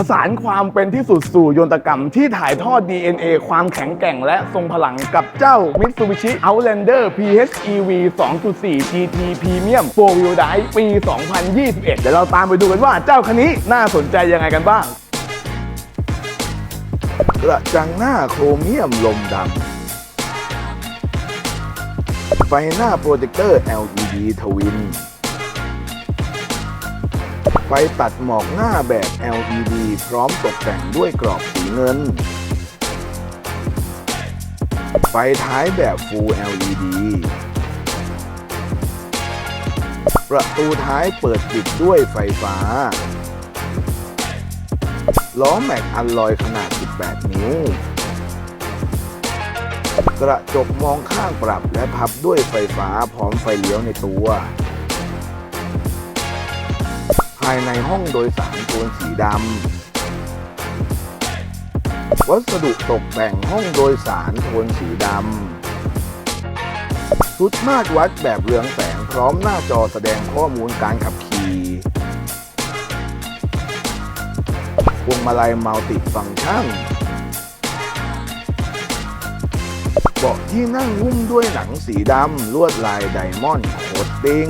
ผสานความเป็นที่สุดสู่ยนตกรรมที่ถ่ายทอด DNA ความแข็งแกร่งและทรงพลังกับเจ้า Mitsubishi Outlander PHEV 2.4 GT Premium 4 Wheel Drive ปี 2021 เดี๋ยวเราตามไปดูกันว่าเจ้าคันนี้น่าสนใจยังไงกันบ้าง กระจังหน้าโครเมียมลมดำไฟหน้าโปรเจคเตอร์ LED ทวิน ไฟตัดหมอกหน้าแบบ LED พร้อมตกแต่งด้วยกรอบสีเงิน ไฟท้ายแบบ Full LED ประตูท้ายเปิดปิดด้วยไฟฟ้า ล้อแม็กอัลลอยขนาด 18 นิ้ว กระจกมองข้างปรับและพับด้วยไฟฟ้าพร้อมไฟเลี้ยวในตัวายในห้องโดยสารโทนสีดำ วัสดุตกแต่งห้องโดยสารโทนสีดำ ชุดมาตรวัดแบบเรืองแสงพร้อมหน้าจอแสดงข้อมูลการขับขี่พวงมาลัยมัลติฟังก์ชันเบาะที่นั่งหุ้มด้วยหนังสีดำ ลวดลายไดมอนด์โคตติ้ง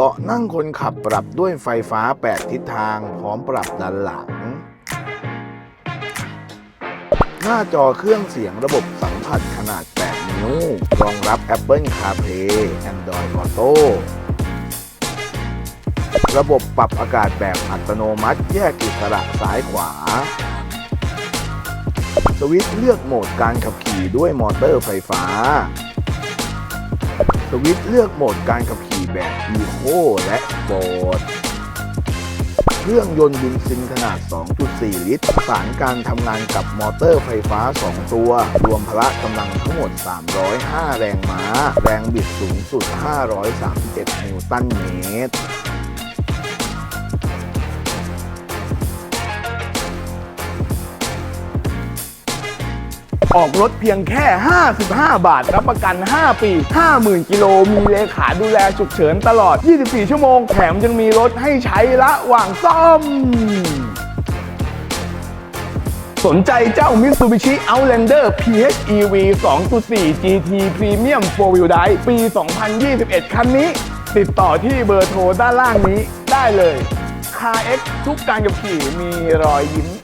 บาะนั่งคนขับปรับด้วยไฟฟ้า 8 ทิศทางพร้อมปรับด้านหลัง หน้าจอเครื่องเสียงระบบสัมผัสขนาด 8 นิ้ว รองรับ Apple CarPlay Android Auto ระบบปรับอากาศแบบอัตโนมัติแยกอิสระซ้ายขวา สวิตช์เลือกโหมดการขับขี่ด้วยมอเตอร์ไฟฟ้า สวิตช์เลือกโหมดการขับขี่ แบบอีโคและฟอร์ดเครื่องยนต์บินซินขนาด 2.4 ลิตร ประสานการทำงานกับมอเตอร์ไฟฟ้า 2 ตัว รวมพละกำลังทั้งหมด 305 แรงม้า แรงบิดสูงสุด 531 นิวตันเมตร ออกรถเพียงแค่ 55 บาท รับประกัน 5 ปี 50,000 กิโล มีเลขาดูแลฉุกเฉินตลอด 24 ชั่วโมง แถมยังมีรถให้ใช้ระหว่างซ่อม สนใจเจ้า Mitsubishi Outlander PHEV 2.4 GT Premium 4 Wheel Drive ปี 2021 คันนี้ ติดต่อที่เบอร์โทรด้านล่างนี้ได้เลย CarX ทุกการขับขี่มีรอยยิ้ม